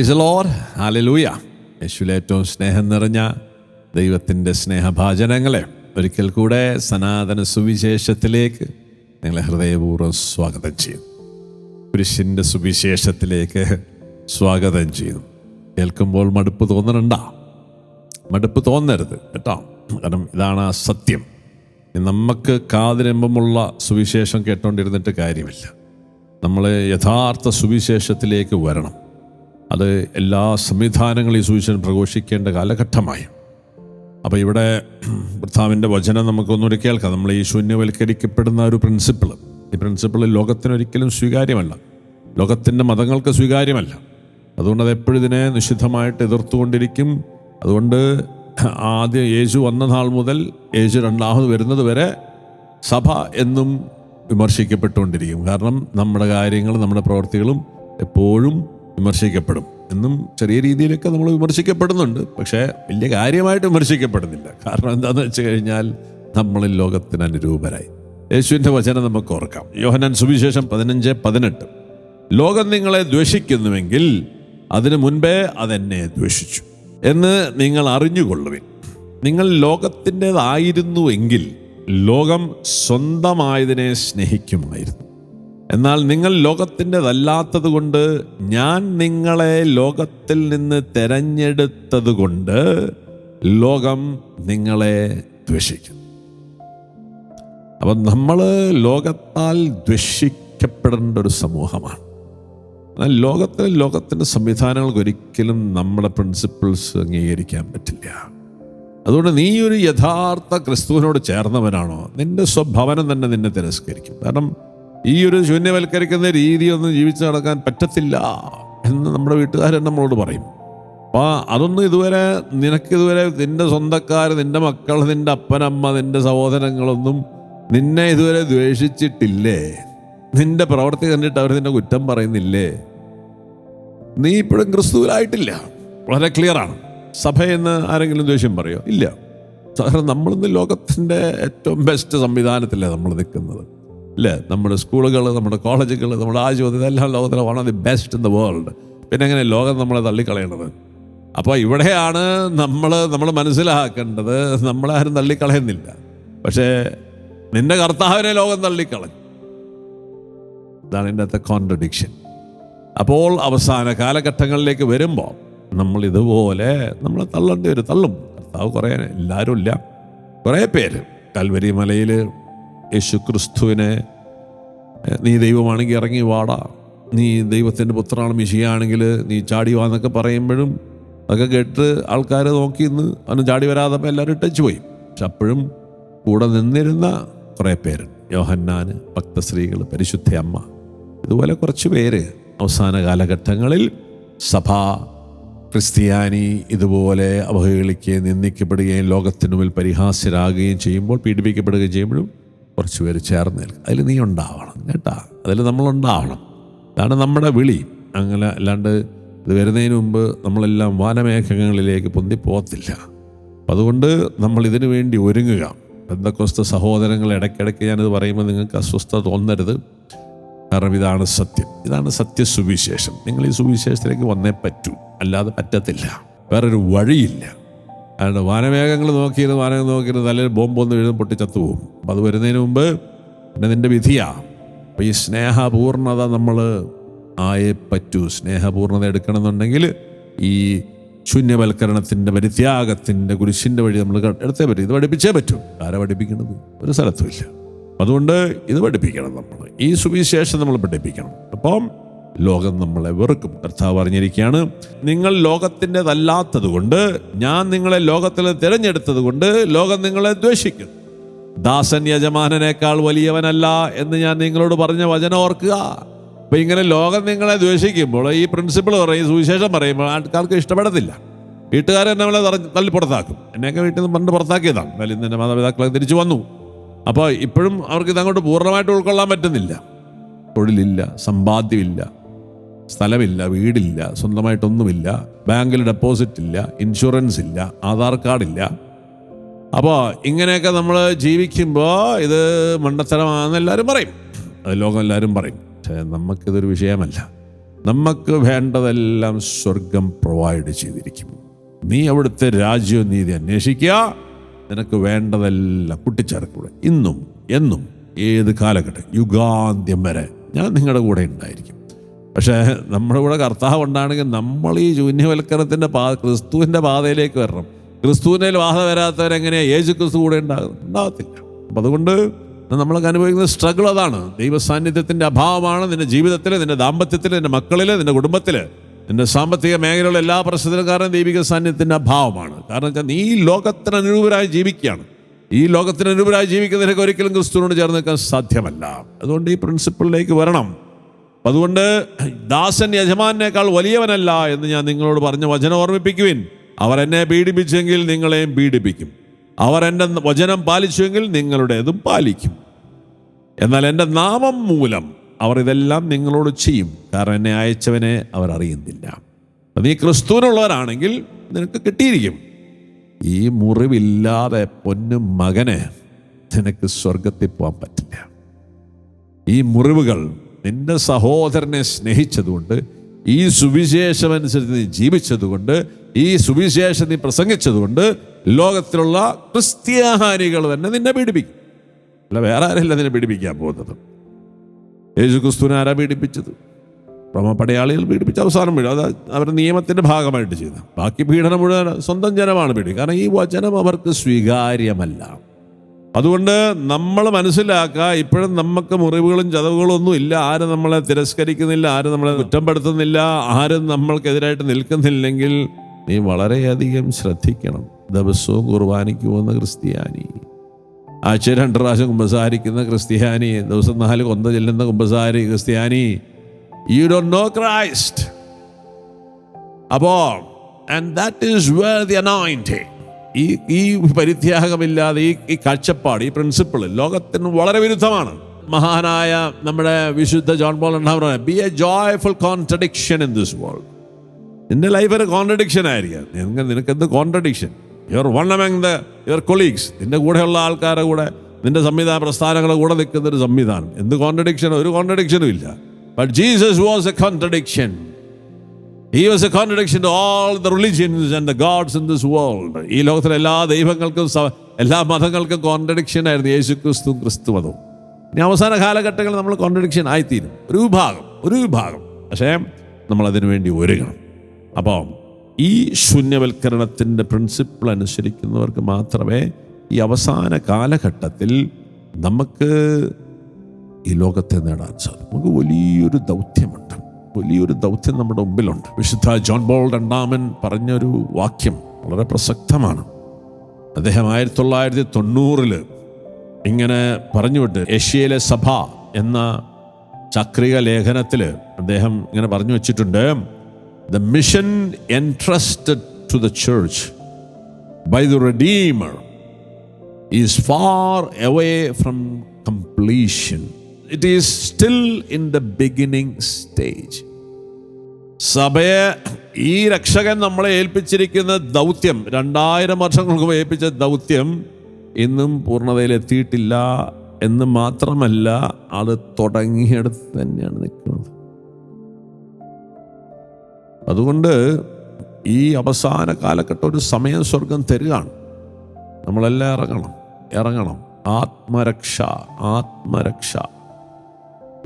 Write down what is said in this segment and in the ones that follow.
Price load hallelujah യേശുവിലെ ഏറ്റവും സ്നേഹം നിറഞ്ഞ ദൈവത്തിന്റെ സ്നേഹഭാചനങ്ങളെ ഒരിക്കൽ കൂടെ സനാതന സുവിശേഷത്തിലേക്ക് നിങ്ങളെ ഹൃദയപൂർവം സ്വാഗതം ചെയ്യും പുരുഷന്റെ സുവിശേഷത്തിലേക്ക് സ്വാഗതം ചെയ്യുന്നു. കേൾക്കുമ്പോൾ മടുപ്പ് തോന്നണുണ്ടാ? മടുപ്പ് തോന്നരുത് കേട്ടോ. കാരണം ഇതാണ് ആ സത്യം. നമുക്ക് കാതിരമ്പമുള്ള സുവിശേഷം കേട്ടോണ്ടിരുന്നിട്ട് കാര്യമില്ല. നമ്മൾ യഥാർത്ഥ സുവിശേഷത്തിലേക്ക് വരണം. അത് എല്ലാ സംവിധാനങ്ങളും ഈ പ്രഘോഷിക്കേണ്ട കാലഘട്ടമായി. അപ്പോൾ ഇവിടെ ഭർത്താവിന്റെ വചനം നമുക്കൊന്നുകൂടി കേൾക്കാം. നമ്മൾ ഈ ശൂന്യവൽക്കരിക്കപ്പെടുന്ന ഒരു പ്രിൻസിപ്പിൾ ഈ പ്രിൻസിപ്പിൾ ലോകത്തിനൊരിക്കലും സ്വീകാര്യമല്ല. ലോകത്തിന്റെ മതങ്ങൾക്ക് സ്വീകാര്യമല്ല. അതുകൊണ്ട് അത് എപ്പോഴും ഇതിനെ നിഷിദ്ധമായിട്ട് എതിർത്തുകൊണ്ടിരിക്കും. അതുകൊണ്ട് ആദ്യം യേശു വന്ന നാൾ മുതൽ യേശു രണ്ടാമത് വരുന്നത് വരെ സഭ എന്നും വിമർശിക്കപ്പെട്ടുകൊണ്ടിരിക്കും. കാരണം നമ്മുടെ കാര്യങ്ങളും നമ്മുടെ പ്രവർത്തികളും എപ്പോഴും വിമർശിക്കപ്പെടും എന്നും ചെറിയ രീതിയിലൊക്കെ നമ്മൾ വിമർശിക്കപ്പെടുന്നുണ്ട്. പക്ഷേ വലിയ കാര്യമായിട്ട് വിമർശിക്കപ്പെടുന്നില്ല. കാരണം എന്താണെന്ന് വെച്ച് കഴിഞ്ഞാൽ നമ്മൾ ലോകത്തിന് അനുരൂപരായി. യേശുവിന്റെ വചനം നമുക്ക് ഓർക്കാം. യോഹനാൻ സുവിശേഷം പതിനഞ്ച് പതിനെട്ട്. ലോകം നിങ്ങളെ ദ്വേഷിക്കുന്നുവെങ്കിൽ അതിനു മുൻപേ അതെന്നെ ദ്വേഷിച്ചു എന്ന് നിങ്ങൾ അറിഞ്ഞുകൊള്ളുവിൻ. നിങ്ങൾ ലോകത്തിന്റെതായിരുന്നുവെങ്കിൽ ലോകം സ്വന്തമായതിനെ സ്നേഹിക്കുമായിരുന്നു. എന്നാൽ നിങ്ങൾ ലോകത്തിന്റെതല്ലാത്തത് കൊണ്ട് ഞാൻ നിങ്ങളെ ലോകത്തിൽ നിന്ന് തെരഞ്ഞെടുത്തത് കൊണ്ട് ലോകം നിങ്ങളെ ദ്വേഷിക്കും അപ്പം നമ്മൾ ലോകത്താൽ ദ്വേഷിക്കപ്പെടേണ്ട ഒരു സമൂഹമാണ്. എന്നാൽ ലോകത്തിൽ ലോകത്തിന്റെ സംവിധാനങ്ങൾക്ക് ഒരിക്കലും നമ്മുടെ പ്രിൻസിപ്പിൾസ് അംഗീകരിക്കാൻ പറ്റില്ല. അതുകൊണ്ട് നീ ഒരു യഥാർത്ഥ ക്രിസ്തുവിനോട് ചേർന്നവനാണോ? നിന്റെ സ്വഭവനം തന്നെ നിന്നെ തിരസ്കരിക്കും. കാരണം ഈ ഒരു ശൂന്യവൽക്കരിക്കുന്ന രീതിയൊന്നും ജീവിച്ചു നടക്കാൻ പറ്റത്തില്ല എന്ന് നമ്മുടെ വീട്ടുകാരൻ നമ്മളോട് പറയും. അപ്പോൾ അതൊന്നും ഇതുവരെ നിനക്കിതുവരെ നിന്റെ സ്വന്തക്കാർ നിന്റെ മക്കൾ നിന്റെ അപ്പനമ്മ നിന്റെ സഹോദരങ്ങളൊന്നും നിന്നെ ഇതുവരെ ദ്വേഷിച്ചിട്ടില്ലേ? നിന്റെ പ്രവർത്തി കണ്ടിട്ട് അവർ നിന്നെ കുറ്റം പറയുന്നില്ലേ? നീ ഇപ്പോഴും ക്രിസ്തുവിലായിട്ടില്ല. വളരെ ക്ലിയറാണ് സഭയെന്ന് ആരെങ്കിലും ദേഷ്യം പറയോ? ഇല്ല. സഹ നമ്മളിന്ന് ലോകത്തിന്റെ ഏറ്റവും ബെസ്റ്റ് സംവിധാനത്തിലാണ് നമ്മൾ നിൽക്കുന്നത്. അല്ലേ നമ്മുടെ സ്കൂളുകൾ നമ്മുടെ കോളേജുകൾ നമ്മുടെ ആശുപത്രി ഇതെല്ലാം ലോകത്തിലെ one of the best in the world പിന്നെ എങ്ങനെ ലോകം നമ്മളെ തള്ളിക്കളയണത്? അപ്പോൾ ഇവിടെയാണ് നമ്മൾ നമ്മൾ മനസ്സിലാക്കേണ്ടത് നമ്മളാരും തള്ളിക്കളയുന്നില്ല. പക്ഷേ നിന്റെ കർത്താവിനെ ലോകം തള്ളിക്കളഞ്ഞു. ഇതാണ് ഇതിന്റെ അകത്തെ കോൺട്രഡിക്ഷൻ അപ്പോൾ അവസാന കാലഘട്ടങ്ങളിലേക്ക് വരുമ്പോൾ നമ്മൾ ഇതുപോലെ നമ്മൾ തള്ളേണ്ടി വരും. തള്ളും. കർത്താവ് കുറേ എല്ലാവരും ഇല്ല. കുറേ പേര്. കൽവരി മലയിൽ യേശു ക്രിസ്തുവിനെ നീ ദൈവമാണെങ്കിൽ ഇറങ്ങി വാടാ. നീ ദൈവത്തിന്റെ പുത്രനാണ് മിശിയാണെങ്കിൽ നീ ചാടി വാന്നൊക്കെ പറയുമ്പോഴും അതൊക്കെ കേട്ട് ആൾക്കാർ നോക്കി നിന്ന് അവനും ചാടി വരാതെ എല്ലാവരും ടച്ച് പോയി. പക്ഷെ അപ്പോഴും കൂടെ നിന്നിരുന്ന കുറേ പേര്. യോഹന്നാന് ഭക്തശ്രീകൾ പരിശുദ്ധ അമ്മ ഇതുപോലെ കുറച്ച് പേര് അവസാന കാലഘട്ടങ്ങളിൽ സഭ ക്രിസ്ത്യാനി ഇതുപോലെ അവഹേളിക്കുകയും നിന്ദിക്കപ്പെടുകയും ലോകത്തിനുമിൽ പരിഹാസ്യരാകുകയും ചെയ്യുമ്പോൾ പീഡിപ്പിക്കപ്പെടുകയും ചെയ്യുമ്പോഴും കുറച്ച് പേര് ചേർന്ന് നിൽക്കും. അതിൽ നീ ഉണ്ടാവണം കേട്ടാ. അതിൽ നമ്മളുണ്ടാവണം അതാണ് നമ്മുടെ വിളി. അങ്ങനെ അല്ലാണ്ട് ഇത് വരുന്നതിന് മുമ്പ് നമ്മളെല്ലാം വാനമേഘങ്ങളിലേക്ക് പൊന്തി പോകത്തില്ല അപ്പം അതുകൊണ്ട് നമ്മൾ ഇതിനു വേണ്ടി ഒരുങ്ങുക. ബന്ധക്കൊസ്ത സഹോദരങ്ങൾ ഇടയ്ക്കിടയ്ക്ക് ഞാനിത് പറയുമ്പോൾ നിങ്ങൾക്ക് അസ്വസ്ഥത തോന്നരുത്. കാരണം ഇതാണ് സത്യം. ഇതാണ് സത്യ സുവിശേഷം നിങ്ങൾ ഈ സുവിശേഷത്തിലേക്ക് വന്നേ പറ്റൂ. അല്ലാതെ പറ്റത്തില്ല. വേറൊരു വഴിയില്ല. അതുകൊണ്ട് വാനമേഘങ്ങൾ നോക്കിയിരുന്ന് വാനകം നോക്കിയിരുന്ന് തലയിൽ ബോംബൊന്ന് വീഴും പൊട്ടി ചത്തുപോകും അപ്പം അത് വരുന്നതിന് മുമ്പ് പിന്നെ നിന്റെ വിധിയാ. അപ്പം ഈ സ്നേഹപൂർണത നമ്മൾ ആയേ പറ്റൂ. സ്നേഹപൂർണത എടുക്കണമെന്നുണ്ടെങ്കിൽ ഈ ശൂന്യവൽക്കരണത്തിന്റെ പരിത്യാഗത്തിന്റെ കുരിശിന്റെ വഴി നമ്മൾ എടുത്തേ പറ്റും. ഇത് പഠിപ്പിച്ചേ പറ്റും. ആരാ പഠിപ്പിക്കണത്? ഒരു സ്ഥലത്തുമില്ല അതുകൊണ്ട് ഇത് പഠിപ്പിക്കണം നമ്മൾ. ഈ സുവിശേഷം നമ്മൾ പഠിപ്പിക്കണം. അപ്പം ലോകം നമ്മളെ വെറുക്കും. കർത്താവ് പറഞ്ഞിരിക്കുകയാണ് നിങ്ങൾ ലോകത്തിന്റെതല്ലാത്തത് കൊണ്ട് ഞാൻ നിങ്ങളെ ലോകത്തിൽ തിരഞ്ഞെടുത്തത് കൊണ്ട് ലോകം നിങ്ങളെ ദ്വേഷിക്കും. ദാസൻ യജമാനനേക്കാൾ വലിയവനല്ല എന്ന് ഞാൻ നിങ്ങളോട് പറഞ്ഞ വചനം ഓർക്കുക. അപ്പൊ ഇങ്ങനെ ലോകം നിങ്ങളെ ദ്വേഷിക്കുമ്പോൾ ഈ പ്രിൻസിപ്പിൾ പറയും സുവിശേഷം പറയുമ്പോൾ ആൾക്കാർക്ക് ഇഷ്ടപ്പെടത്തില്ല. വീട്ടുകാരെ നമ്മളെ തള്ളി പുറത്താക്കും. എന്നെയൊക്കെ വീട്ടിൽ നിന്ന് പണ്ട് പുറത്താക്കിയതാണ്. എന്നാലും ഇന്ന് എന്റെ മാതാപിതാക്കളെ തിരിച്ചു വന്നു. അപ്പോൾ ഇപ്പോഴും അവർക്ക് ഇതങ്ങോട്ട് പൂർണമായിട്ട് ഉൾക്കൊള്ളാൻ പറ്റുന്നില്ല. തൊഴിലില്ല സമ്പാദ്യമില്ല. സ്ഥലമില്ല വീടില്ല സ്വന്തമായിട്ടൊന്നുമില്ല ബാങ്കിൽ ഡെപ്പോസിറ്റ് ഇല്ല ഇൻഷുറൻസ് ഇല്ല ആധാർ കാർഡില്ല. അപ്പോൾ ഇങ്ങനെയൊക്കെ നമ്മൾ ജീവിക്കുമ്പോൾ ഇത് മണ്ടത്തരമാണെന്ന് എല്ലാവരും പറയും. അത് ലോകം എല്ലാവരും പറയും. പക്ഷേ നമുക്കിതൊരു വിഷയമല്ല. നമുക്ക് വേണ്ടതെല്ലാം സ്വർഗം പ്രൊവൈഡ് ചെയ്തിരിക്കും. നീ അവിടുത്തെ രാജ്യവും നീതി അന്വേഷിക്കുക. നിനക്ക് വേണ്ടതെല്ലാം കൂട്ടിച്ചേർക്കൂടെ. ഇന്നും എന്നും ഏത് കാലഘട്ടം? യുഗാന്ത്യം വരെ ഞാൻ നിങ്ങളുടെ കൂടെ ഉണ്ടായിരിക്കും. പക്ഷേ നമ്മുടെ കൂടെ കർത്താവ് ഉണ്ടാണെങ്കിൽ നമ്മൾ ഈ ശൂന്യവൽക്കരണത്തിന്റെ പാ ക്രിസ്തുവിന്റെ പാതയിലേക്ക് വരണം. ക്രിസ്തുവിന്റെ ബാധ വരാത്തവരെങ്ങനെയാണ് യേശു ക്രിസ്തു കൂടെ ഉണ്ടാകും ഉണ്ടാകത്തില്ല. അപ്പം അതുകൊണ്ട് നമ്മളൊക്കെ അനുഭവിക്കുന്ന സ്ട്രഗിൾ അതാണ്. ദൈവ സാന്നിധ്യത്തിന്റെ അഭാവമാണ് നിന്റെ ജീവിതത്തിൽ നിന്റെ ദാമ്പത്യത്തിൽ നിന്റെ മക്കളിൽ നിന്റെ കുടുംബത്തിൽ നിന്റെ സാമ്പത്തിക മേഖലയിലുള്ള എല്ലാ പ്രശ്നത്തിനും കാരണം ദൈവിക സാന്നിധ്യത്തിന്റെ അഭാവമാണ്. കാരണം വെച്ചാൽ നീ ലോകത്തിന് അനുരൂപരായി ജീവിക്കുകയാണ്. ഈ ലോകത്തിന് അനുരൂപരായി ജീവിക്കുന്നതിനൊക്കെ ഒരിക്കലും ക്രിസ്തുവിനോട് ചേർന്ന് നിൽക്കാൻ സാധ്യമല്ല. അതുകൊണ്ട് ഈ പ്രിൻസിപ്പിളിലേക്ക് വരണം. അതുകൊണ്ട് ദാസൻ യജമാനേക്കാൾ വലിയവനല്ല എന്ന് ഞാൻ നിങ്ങളോട് പറഞ്ഞ വചനം ഓർമ്മിപ്പിക്കുവിൻ. അവർ എന്നെ പീഡിപ്പിച്ചെങ്കിൽ നിങ്ങളെയും പീഡിപ്പിക്കും. അവർ എന്റെ വചനം പാലിച്ചുവെങ്കിൽ നിങ്ങളുടേതും പാലിക്കും. എന്നാൽ എന്റെ നാമം മൂലം അവർ ഇതെല്ലാം നിങ്ങളോട് ചെയ്യും. കാരണം എന്നെ അയച്ചവനെ അവർ അറിയുന്നില്ല. നീ ക്രിസ്തുവിനുള്ളവരാണെങ്കിൽ നിനക്ക് കിട്ടിയിരിക്കും. ഈ മുറിവില്ലാതെ പൊന്നു മകനെ നിനക്ക് സ്വർഗത്തിൽ പോകാൻ പറ്റില്ല. ഈ മുറിവുകൾ നിന്റെ സഹോദരനെ സ്നേഹിച്ചതുകൊണ്ട് ഈ സുവിശേഷം അനുസരിച്ച് നീ ജീവിച്ചതുകൊണ്ട് ഈ സുവിശേഷം നീ പ്രസംഗിച്ചതുകൊണ്ട് ലോകത്തിലുള്ള ക്രിസ്ത്യാനികൾ തന്നെ നിന്നെ പീഡിപ്പിക്കും. അല്ല വേറെ ആരല്ല നിന്നെ പീഡിപ്പിക്കാൻ പോകുന്നത്? യേശു ക്രിസ്തുവിനെ ആരാ പീഡിപ്പിച്ചത്? പടയാളികൾ പീഡിപ്പിച്ച അവസാനം വീഴും. അത് അവരുടെ നിയമത്തിന്റെ ഭാഗമായിട്ട് ചെയ്യുന്നത്. ബാക്കി പീഡനം മുഴുവൻ സ്വന്തം ജനമാണ് പീഡി കാരണം ഈ വചനം അവർക്ക് സ്വീകാര്യമല്ല. അതുകൊണ്ട് നമ്മൾ മനസ്സിലാക്കുക ഇപ്പോഴും നമുക്ക് മുറിവുകളും ചതവുകളും ഒന്നും ഇല്ല. ആരും നമ്മളെ തിരസ്കരിക്കുന്നില്ല ആരും നമ്മളെ കുറ്റപ്പെടുത്തുന്നില്ല ആരും നമ്മൾക്കെതിരായിട്ട് നിൽക്കുന്നില്ലെങ്കിൽ നീ വളരെയധികം ശ്രദ്ധിക്കണം. ദിവസവും കുർബാനയ്ക്ക് പോകുന്ന ക്രിസ്ത്യാനി. ആഴ്ച രണ്ട് പ്രാവശ്യം കുമ്പസാരിക്കുന്ന ക്രിസ്ത്യാനി ദിവസം നാല് കൊന്ത ചെല്ലുന്ന കുമ്പസാരി ക്രിസ്ത്യാനി. യു ഡോ നോ ക്രൈസ്റ്റ് അപ്പോ and that is where the anointing ഈ ഈ പരിത്യാഗമില്ലാതെ ഈ ഈ കാഴ്ചപ്പാട് ഈ പ്രിൻസിപ്പിൾ ലോകത്തിന് വളരെ വിരുദ്ധമാണ്. മഹാനായ നമ്മുടെ വിശുദ്ധ John Paul be a joyful contradiction in this world നിന്റെ ലൈഫ് ഒരു കോൺട്രഡിക്ഷൻ ആയിരിക്കാം. നിനക്ക് എന്ത് contradiction your one among the your colleagues നിന്റെ കൂടെയുള്ള ആൾക്കാരുടെ കൂടെ നിന്റെ സംവിധാന പ്രസ്ഥാനങ്ങളുടെ കൂടെ നിൽക്കുന്ന ഒരു സംവിധാനം. എന്ത് കോൺട്രഡിക്ഷൻ ഒരു കോൺട്രഡിക്ഷനും ഇല്ല. But Jesus was a contradiction He was a contradiction to all the religions and the gods in this world. ഈ ലോകത്തിലെ എല്ലാ ദൈവങ്ങൾക്കും എല്ലാ മതങ്ങൾക്കും കോൺട്രഡിക്ഷൻ ആയിരുന്നു. യേശു ക്രിസ്തു ക്രിസ്തു മതവും ഇനി അവസാന കാലഘട്ടങ്ങളിൽ നമ്മൾ കോൺട്രഡിക്ഷൻ ആയിത്തീരും. ഒരു വിഭാഗം ഒരു വിഭാഗം. പക്ഷേ നമ്മൾ അതിനു വേണ്ടി ഒരുങ്ങണം. അപ്പോൾ ഈ ശൂന്യവൽക്കരണത്തിന്റെ പ്രിൻസിപ്പിൾ അനുസരിക്കുന്നവർക്ക് മാത്രമേ ഈ അവസാന കാലഘട്ടത്തിൽ നമുക്ക് ഈ ലോകത്തെ നേടാൻ സാധിക്കും. നമുക്ക് വലിയൊരു ദൗത്യമുണ്ട്. വലിയൊരു ദൗത്യം നമ്മുടെ മുമ്പിലുണ്ട്. വിശുദ്ധ ജോൺ ബോൾ രണ്ടാമൻ പറഞ്ഞൊരു വാക്യം വളരെ പ്രസക്തമാണ്. അദ്ദേഹം ആയിരത്തി തൊള്ളായിരത്തി തൊണ്ണൂറിൽ ഇങ്ങനെ പറഞ്ഞുവിട്ട് ഏഷ്യയിലെ സഭ എന്ന ചക്രിക ലേഖനത്തിൽ അദ്ദേഹം ഇങ്ങനെ പറഞ്ഞു വച്ചിട്ടുണ്ട്. The mission entrusted to the church by the redeemer is far away from completion. It is still in the beginning stage സഭയെ ഈ രക്ഷകൻ നമ്മളെ ഏൽപ്പിച്ചിരിക്കുന്ന ദൗത്യം രണ്ടായിരം വർഷങ്ങൾക്ക് ഏൽപ്പിച്ച ദൗത്യം ഇന്നും പൂർണതയിൽ എത്തിയിട്ടില്ല എന്ന് മാത്രമല്ല അത് തുടങ്ങിയെടുത്ത് തന്നെയാണ് നിൽക്കുന്നത്. അതുകൊണ്ട് ഈ അവസാന കാലഘട്ടം ഒരു സമയം സ്വർഗം തരികയാണ്. നമ്മളെല്ലാം ഇറങ്ങണം ഇറങ്ങണം. ആത്മരക്ഷ ആത്മരക്ഷ.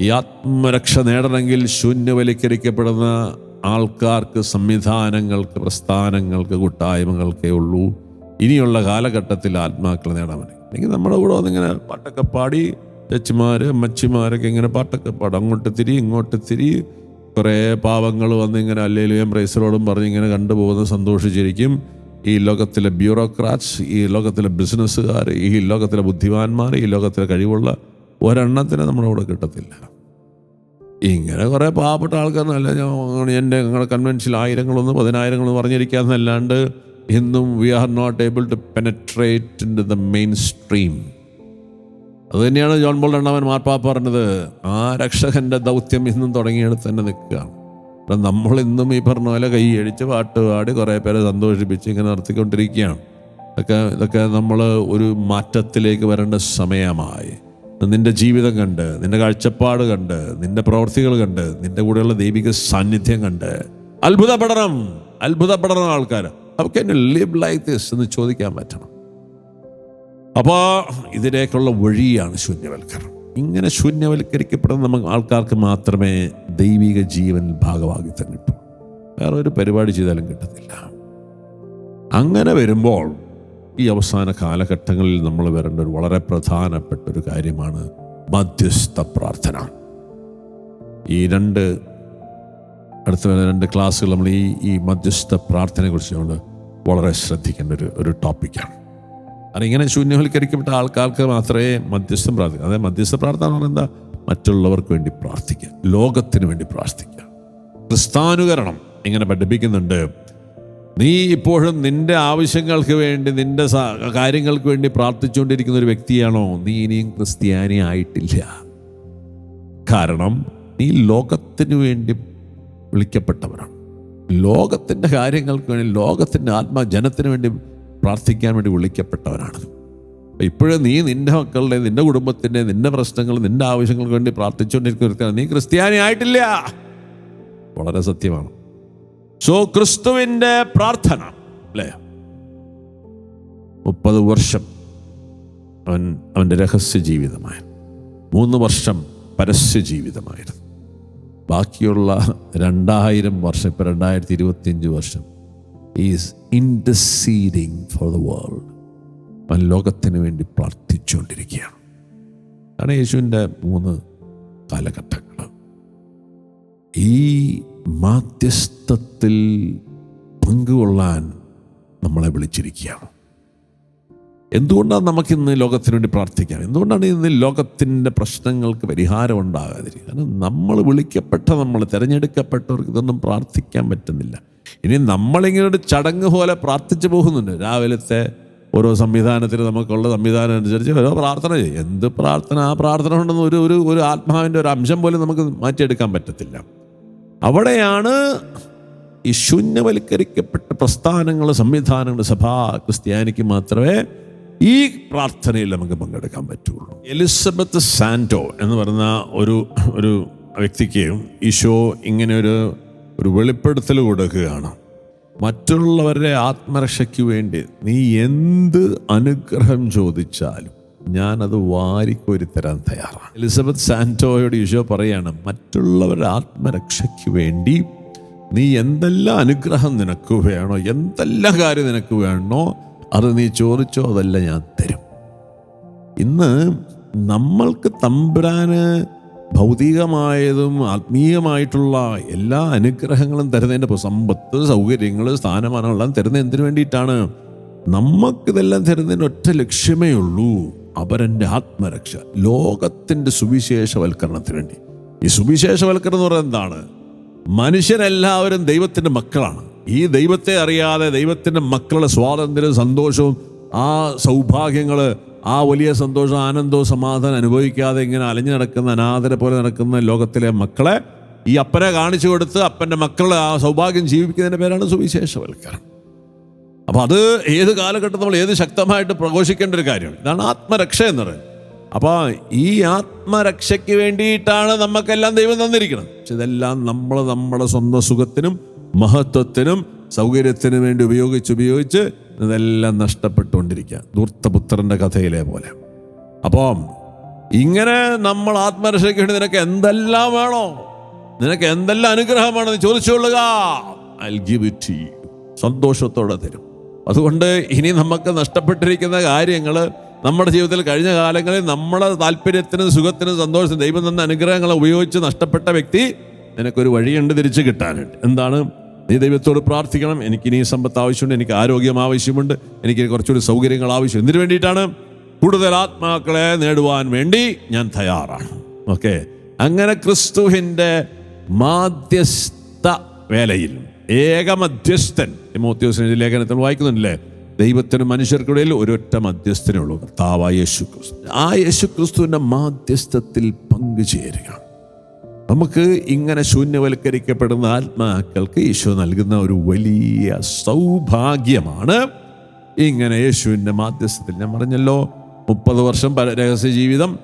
ഈ ആത്മരക്ഷ നേടണമെങ്കിൽ ശൂന്യവൽക്കരിക്കപ്പെടുന്ന ആൾക്കാർക്ക് സംവിധാനങ്ങൾക്ക് പ്രസ്ഥാനങ്ങൾക്ക് കൂട്ടായ്മകൾക്കേ ഉള്ളൂ. ഇനിയുള്ള കാലഘട്ടത്തിൽ ആത്മാക്കൾ പറ്റും അല്ലെങ്കിൽ നമ്മുടെ കൂടെ വന്നിങ്ങനെ പാട്ടൊക്കെ പാടി ചച്ചിമാർ അമ്മച്ചിമാരൊക്കെ ഇങ്ങനെ പാട്ടൊക്കെ പാടും. അങ്ങോട്ട് തിരി ഇങ്ങോട്ട് തിരി. കുറേ പാവങ്ങൾ വന്ന് ഇങ്ങനെ അല്ലേലും പ്രൈസറോടും പറഞ്ഞ് ഇങ്ങനെ കണ്ടുപോകുന്ന സന്തോഷിച്ചിരിക്കും. ഈ ലോകത്തിലെ ബ്യൂറോക്രാറ്റ്സ് ഈ ലോകത്തിലെ ബിസിനസ്സുകാർ ഈ ലോകത്തിലെ ബുദ്ധിമാന്മാർ ഈ ലോകത്തിലെ കഴിവുള്ള ഒരെണ്ണത്തിന് നമ്മുടെ കൂടെ കിട്ടത്തില്ല. ഇങ്ങനെ കുറേ പാവപ്പെട്ട ആൾക്കാരനല്ല ഞാൻ എന്റെ ഞങ്ങളുടെ കൺവെൻഷനിൽ ആയിരങ്ങളൊന്നും പതിനായിരങ്ങളൊന്നും പറഞ്ഞിരിക്കാന്നല്ലാണ്ട് ഇന്നും we are not able to penetrate in the main stream അത് തന്നെയാണ് ജോൺ ബോൾ രണ്ടാമൻ മാർപ്പാപ്പ പറഞ്ഞത്. ആ രക്ഷകന്റെ ദൗത്യം ഇന്നും തുടങ്ങിയെടുത്ത് തന്നെ നിൽക്കുകയാണ് അപ്പം നമ്മൾ ഇന്നും ഈ പറഞ്ഞ പോലെ കൈ അടിച്ച് പാട്ട് പാടി കുറേ പേരെ സന്തോഷിപ്പിച്ച് ഇങ്ങനെ നടത്തിക്കൊണ്ടിരിക്കുകയാണ് ഇതൊക്കെ ഇതൊക്കെ നമ്മൾ ഒരു മാറ്റത്തിലേക്ക് വരേണ്ട സമയമായി. നിന്റെ ജീവിതം കണ്ട് നിന്റെ കാഴ്ചപ്പാട് കണ്ട് നിന്റെ പ്രവർത്തികൾ കണ്ട് നിന്റെ കൂടെയുള്ള ദൈവിക സാന്നിധ്യം കണ്ട്. അത്ഭുതപ്പെടണം അത്ഭുതപ്പെടണം ആൾക്കാർ അവർക്ക് എന്നെ ലിവ് ലൈക്ക് ദിസ് എന്ന് ചോദിക്കാൻ പറ്റണം. അപ്പോൾ ഇതിലേക്കുള്ള വഴിയാണ് ശൂന്യവൽക്കരണം. ഇങ്ങനെ ശൂന്യവൽക്കരിക്കപ്പെടുന്ന നമുക്ക് ആൾക്കാർക്ക് മാത്രമേ ദൈവിക ജീവൻ ഭാഗവാഗിത്വം കിട്ടൂ. വേറെ ഒരു പരിപാടി ചെയ്താലും കിട്ടത്തില്ല. അങ്ങനെ വരുമ്പോൾ ഈ അവസാന കാലഘട്ടങ്ങളിൽ നമ്മൾ വരേണ്ട ഒരു വളരെ പ്രധാനപ്പെട്ട ഒരു കാര്യമാണ് മധ്യസ്ഥ പ്രാർത്ഥന. ഈ രണ്ട് അടുത്ത രണ്ട് ക്ലാസ്സുകൾ നമ്മൾ ഈ ഈ മധ്യസ്ഥ പ്രാർത്ഥനയെ കുറിച്ച് നമ്മൾ വളരെ ശ്രദ്ധിക്കേണ്ട ഒരു ഒരു ടോപ്പിക്കാണ്. കാരണം ഇങ്ങനെ ശൂന്യവൽക്കരിക്കപ്പെട്ട ആൾക്കാർക്ക് മാത്രമേ മധ്യസ്ഥം പ്രാർത്ഥിക്കുക അതായത് മധ്യസ്ഥ പ്രാർത്ഥന എന്ന് പറയുന്നത് മറ്റുള്ളവർക്ക് വേണ്ടി പ്രാർത്ഥിക്കുക ലോകത്തിന് വേണ്ടി പ്രാർത്ഥിക്കുക ക്രിസ്താനുകരണം ഇങ്ങനെ പഠിപ്പിക്കുന്നുണ്ട്. നീ ഇപ്പോഴും നിന്റെ ആവശ്യങ്ങൾക്ക് വേണ്ടി നിന്റെ കാര്യങ്ങൾക്ക് വേണ്ടി പ്രാർത്ഥിച്ചുകൊണ്ടിരിക്കുന്ന ഒരു വ്യക്തിയാണോ? നീ ഇനിയും ക്രിസ്ത്യാനി ആയിട്ടില്ല. കാരണം നീ ലോകത്തിന് വേണ്ടി വിളിക്കപ്പെട്ടവരാണ് ലോകത്തിന്റെ കാര്യങ്ങൾക്ക് വേണ്ടി ലോകത്തിന്റെ ആത്മജനത്തിന് വേണ്ടി പ്രാർത്ഥിക്കാൻ വേണ്ടി വിളിക്കപ്പെട്ടവരാണ് ഇപ്പോഴും നീ നിന്റെ മക്കളുടെ നിന്റെ കുടുംബത്തിന്റെ നിന്റെ പ്രശ്നങ്ങൾ നിന്റെ ആവശ്യങ്ങൾക്ക് വേണ്ടി പ്രാർത്ഥിച്ചുകൊണ്ടിരിക്കുന്ന നീ ക്രിസ്ത്യാനി ആയിട്ടില്ല. വളരെ സത്യമാണ്. സോ ക്രിസ്തുവിന്റെ പ്രാർത്ഥന അല്ലേ? മുപ്പത് വർഷം അവൻ അവന്റെ രഹസ്യ ജീവിതമായിരുന്നു മൂന്ന് വർഷം പരസ്യ ജീവിതമായിരുന്നു ബാക്കിയുള്ള രണ്ടായിരം വർഷം ഇപ്പം രണ്ടായിരത്തി ഇരുപത്തിയഞ്ച് വർഷം is interceding for the world അവൻ ലോകത്തിന് വേണ്ടി പ്രാർത്ഥിച്ചുകൊണ്ടിരിക്കുകയാണ്. അതാണ് യേശുവിന്റെ മൂന്ന് കാലഘട്ടങ്ങൾ. ഈ മാധ്യസ്ഥത്തിൽ പങ്കുകൊള്ളാൻ നമ്മളെ വിളിച്ചിരിക്കുകയാണ്. എന്തുകൊണ്ടാണ് നമുക്കിന്ന് ലോകത്തിന് വേണ്ടി പ്രാർത്ഥിക്കാം എന്തുകൊണ്ടാണ് ഇന്ന് ലോകത്തിന്റെ പ്രശ്നങ്ങൾക്ക് പരിഹാരം ഉണ്ടാകാതിരിക്കുക? കാരണം നമ്മൾ വിളിക്കപ്പെട്ട നമ്മൾ തിരഞ്ഞെടുക്കപ്പെട്ടവർക്ക് ഇതൊന്നും പ്രാർത്ഥിക്കാൻ പറ്റുന്നില്ല. ഇനി നമ്മളിങ്ങനെ ഒരു ചടങ്ങ് പോലെ പ്രാർത്ഥിച്ചു പോകുന്നുണ്ട്. രാവിലത്തെ ഓരോ സംവിധാനത്തിൽ നമുക്കുള്ള സംവിധാനം അനുസരിച്ച് ഓരോ പ്രാർത്ഥന ചെയ്യും. എന്ത് പ്രാർത്ഥന? ആ പ്രാർത്ഥന ഉണ്ടെന്ന് ഒരു ഒരു ആത്മാവിന്റെ ഒരു അംശം പോലും നമുക്ക് മാറ്റിയെടുക്കാൻ പറ്റത്തില്ല. അവിടെയാണ് ഈ ശൂന്യവൽക്കരിക്കപ്പെട്ട പ്രസ്ഥാനങ്ങൾ സംവിധാനങ്ങൾ സഭ ക്രിസ്ത്യാനിക്ക് മാത്രമേ ഈ പ്രാർത്ഥനയിൽ നമുക്ക് പങ്കെടുക്കാൻ പറ്റുള്ളൂ. എലിസബത്ത് സാന്റോ എന്ന് പറയുന്ന ഒരു ഒരു വ്യക്തിക്ക് ഈശോ ഇങ്ങനെ ഒരു ഒരു വെളിപ്പെടുത്തൽ കൊടുക്കുകയാണ്. മറ്റുള്ളവരുടെ ആത്മരക്ഷയ്ക്ക് വേണ്ടി നീ എന്ത് അനുഗ്രഹം ചോദിച്ചാലും ഞാനത് വാരിക്കോരി തരാൻ തയ്യാറാണ്. എലിസബത്ത് സാന്റോയോട് ഈശോ പറയാണ് മറ്റുള്ളവരുടെ ആത്മരക്ഷയ്ക്ക് വേണ്ടി നീ എന്തെല്ലാം അനുഗ്രഹം നിനക്ക് വേണോ എന്തെല്ലാം കാര്യം നിനക്ക് വേണോ അത് നീ ചോദിച്ചോ അതല്ല ഞാൻ തരും. ഇന്ന് നമ്മൾക്ക് തമ്പുരാന് ഭൗതികമായതും ആത്മീയമായിട്ടുള്ള എല്ലാ അനുഗ്രഹങ്ങളും തരുന്നതിന്റെ സമ്പത്ത് സൗകര്യങ്ങൾ സ്ഥാനമാനങ്ങളെല്ലാം തരുന്നത് എന്തിനു വേണ്ടിയിട്ടാണ്? നമുക്കിതെല്ലാം തരുന്നതിന്റെ ഒറ്റ ലക്ഷ്യമേ ഉള്ളൂ. അവരന്റെ ആത്മരക്ഷ ലോകത്തിന്റെ സുവിശേഷവൽക്കരണത്തിന് വേണ്ടി. ഈ സുവിശേഷവൽക്കരണം എന്ന് പറയുന്നത് എന്താണ്? മനുഷ്യരെല്ലാവരും ദൈവത്തിന്റെ മക്കളാണ്. ഈ ദൈവത്തെ അറിയാതെ ദൈവത്തിന്റെ മക്കളുടെ സ്വാതന്ത്ര്യവും സന്തോഷവും ആ സൗഭാഗ്യങ്ങൾ ആ വലിയ സന്തോഷം ആനന്ദവും സമാധാനം അനുഭവിക്കാതെ ഇങ്ങനെ അലഞ്ഞു നടക്കുന്ന അനാഥരെ പോലെ നടക്കുന്ന ലോകത്തിലെ മക്കളെ ഈ അപ്പനെ കാണിച്ചു കൊടുത്ത് അപ്പന്റെ മക്കളെ ആ സൗഭാഗ്യം ജീവിക്കുന്നതിന്റെ പേരാണ് സുവിശേഷവൽക്കരണം. അപ്പം അത് ഏത് കാലഘട്ടം നമ്മൾ ഏത് ശക്തമായിട്ട് പ്രഘോഷിക്കേണ്ട ഒരു കാര്യമാണ്. ഇതാണ് ആത്മരക്ഷ എന്ന് പറയുന്നത്. അപ്പോൾ ഈ ആത്മരക്ഷയ്ക്ക് വേണ്ടിയിട്ടാണ് നമുക്കെല്ലാം ദൈവം തന്നിരിക്കുന്നത്. പക്ഷെ ഇതെല്ലാം നമ്മൾ നമ്മുടെ സ്വന്തം സുഖത്തിനും മഹത്വത്തിനും സൗകര്യത്തിനും വേണ്ടി ഉപയോഗിച്ച് ഉപയോഗിച്ച് ഇതെല്ലാം നഷ്ടപ്പെട്ടുകൊണ്ടിരിക്കുക. ദൂർത്തപുത്രന്റെ കഥയിലെ പോലെ. അപ്പോൾ ഇങ്ങനെ നമ്മൾ ആത്മരക്ഷയ്ക്ക് വേണ്ടി നിനക്ക് എന്തെല്ലാം വേണോ നിനക്ക് എന്തെല്ലാം അനുഗ്രഹമാണ് നീ ചോദിച്ചുകൊള്ളുക. സന്തോഷത്തോടെ തരും. അതുകൊണ്ട് ഇനി നമുക്ക് നഷ്ടപ്പെട്ടിരിക്കുന്ന കാര്യങ്ങൾ നമ്മുടെ ജീവിതത്തിൽ കഴിഞ്ഞ കാലങ്ങളിൽ നമ്മുടെ താല്പര്യത്തിനും സുഖത്തിനും സന്തോഷത്തിനും ദൈവം തന്ന അനുഗ്രഹങ്ങളെ ഉപയോഗിച്ച് നഷ്ടപ്പെട്ട വ്യക്തി നിനക്കൊരു വഴിയുണ്ട് തിരിച്ചു കിട്ടാനായിട്ട്. എന്താണ്? നീ ദൈവത്തോട് പ്രാർത്ഥിക്കണം. എനിക്ക് ഇനി സമ്പത്ത് ആവശ്യമുണ്ട്. എനിക്ക് ആരോഗ്യം ആവശ്യമുണ്ട്. എനിക്ക് കുറച്ചുകൂടി സൗകര്യങ്ങൾ ആവശ്യം എന്തിനു വേണ്ടിയിട്ടാണ്? കൂടുതൽ ആത്മാക്കളെ നേടുവാൻ വേണ്ടി ഞാൻ തയ്യാറാണ്. ഓക്കെ? അങ്ങനെ ക്രിസ്തുവിന്റെ മാധ്യസ്ഥ വേലയിൽ ഏകമധ്യസ്ഥൻ തിമോത്യോസിന്റെ ലേഖനത്തിൽ വായിക്കുന്നുണ്ടല്ലേ? ദൈവത്തിനും മനുഷ്യർക്കിടയിൽ ഒരൊറ്റ മധ്യസ്ഥനേ ഉള്ളൂ കർത്താവായ യേശു ക്രിസ്തു ആ യേശു ക്രിസ്തുവിന്റെ മാധ്യസ്ഥത്തിൽ പങ്കുചേരുക. നമുക്ക് ഇങ്ങനെ ശൂന്യവൽക്കരിക്കപ്പെടുന്ന ആത്മാക്കൾക്ക് യേശു നൽകുന്ന ഒരു വലിയ സൗഭാഗ്യമാണ്. ഇങ്ങനെ യേശുവിന്റെ മാധ്യസ്ഥത്തിൽ ഞാൻ പറഞ്ഞല്ലോ മുപ്പത് വർഷം രഹസ്യ ജീവിതം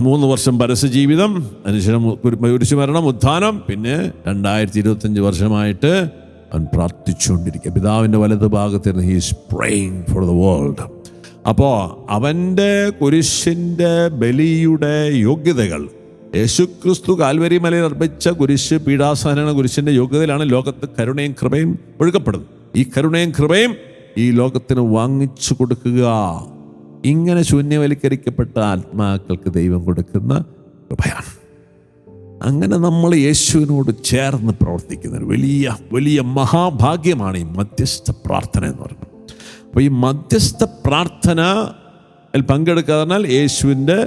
മൂന്ന് വർഷം പരസ്യ ജീവിതം അതിനുശേഷം കുരിശു മരണം ഉത്ഥാനം പിന്നെ രണ്ടായിരത്തി ഇരുപത്തഞ്ച് വർഷമായിട്ട് അവൻ പ്രാർത്ഥിച്ചുകൊണ്ടിരിക്കുക. പിതാവിന്റെ വലത് ഭാഗത്തിരുന്ന് he's praying for the world അപ്പോൾ അവന്റെ കുരിശിന്റെ ബലിയുടെ യോഗ്യതകൾ യേശുക്രിസ്തു കാൽവരി മലയിൽ അർപ്പിച്ച കുരിശ് പീഡാസഹന കുരിശിന്റെ യോഗ്യതയിലാണ് ലോകത്ത് കരുണയും കൃപയും ഒഴുകപ്പെടുന്നത് ഈ കരുണയും കൃപയും ഈ ലോകത്തിന് വാങ്ങിച്ചു കൊടുക്കുക. ഇങ്ങനെ ശൂന്യവൽക്കരിക്കപ്പെട്ട ആത്മാക്കൾക്ക് ദൈവം കൊടുക്കുന്ന കൃപയാണ്. അങ്ങനെ നമ്മൾ യേശുവിനോട് ചേർന്ന് പ്രവർത്തിക്കുന്ന ഒരു വലിയ വലിയ മഹാഭാഗ്യമാണ് ഈ മധ്യസ്ഥ പ്രാർത്ഥന എന്ന് പറയുന്നത്. അപ്പോൾ ഈ മധ്യസ്ഥ പ്രാർത്ഥന പങ്കെടുക്കുക പറഞ്ഞാൽ യേശുവിന്റെ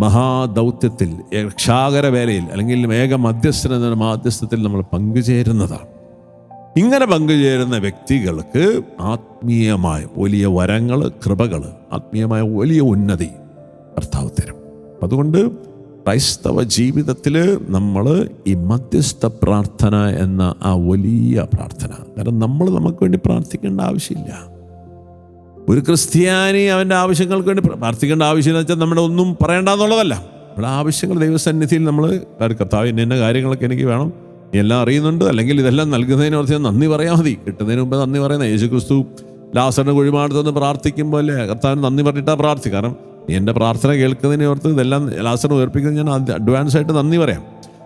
മഹാദൗത്യത്തിൽ രക്ഷാകര വേലയിൽ അല്ലെങ്കിൽ ഏക മധ്യസ്ഥൻ എന്ന മാധ്യസ്ഥത്തിൽ നമ്മൾ പങ്കുചേരുന്നതാണ്. ഇങ്ങനെ പങ്കുചേരുന്ന വ്യക്തികൾക്ക് ആത്മീയമായ വലിയ വരങ്ങൾ കൃപകൾ ആത്മീയമായ വലിയ ഉന്നതി കർത്താവ് തരും. അതുകൊണ്ട് ക്രൈസ്തവ ജീവിതത്തിൽ നമ്മൾ ഈ മധ്യസ്ഥ പ്രാർത്ഥന എന്ന ആ വലിയ പ്രാർത്ഥന. കാരണം നമ്മൾ നമുക്ക് വേണ്ടി പ്രാർത്ഥിക്കേണ്ട ആവശ്യമില്ല. ഒരു ക്രിസ്ത്യാനി അവന്റെ ആവശ്യങ്ങൾക്ക് വേണ്ടി പ്രാർത്ഥിക്കേണ്ട ആവശ്യം എന്ന് വെച്ചാൽ നമ്മുടെ ഒന്നും പറയേണ്ട എന്നുള്ളതല്ല. നമ്മുടെ ആവശ്യങ്ങൾ ദൈവസന്നിധിയിൽ നമ്മൾ കർത്താവ് ഇന്ന കാര്യങ്ങളൊക്കെ എനിക്ക് വേണം. എല്ലാം അറിയുന്നുണ്ട്. അല്ലെങ്കിൽ ഇതെല്ലാം നൽകുന്നതിന് ഓർത്ത് ഞാൻ നന്ദി പറയാൻ മതി. കിട്ടുന്നതിന് മുമ്പ് നന്ദി പറയുന്ന യേശു ക്രിസ്തു ലാസറിന് കുഴിമാടത്തുനിന്ന് പ്രാർത്ഥിക്കുമ്പോൾ അല്ലേ കർത്താവിന് നന്ദി പറഞ്ഞിട്ടാണ് പ്രാർത്ഥി കാരണം എന്റെ പ്രാർത്ഥന കേൾക്കുന്നതിനെ ഓർത്ത് ഇതെല്ലാം ലാസറിന് ഉയർപ്പിക്കുന്നത് ഞാൻ അഡ്വാൻസ് ആയിട്ട് നന്ദി പറയാം.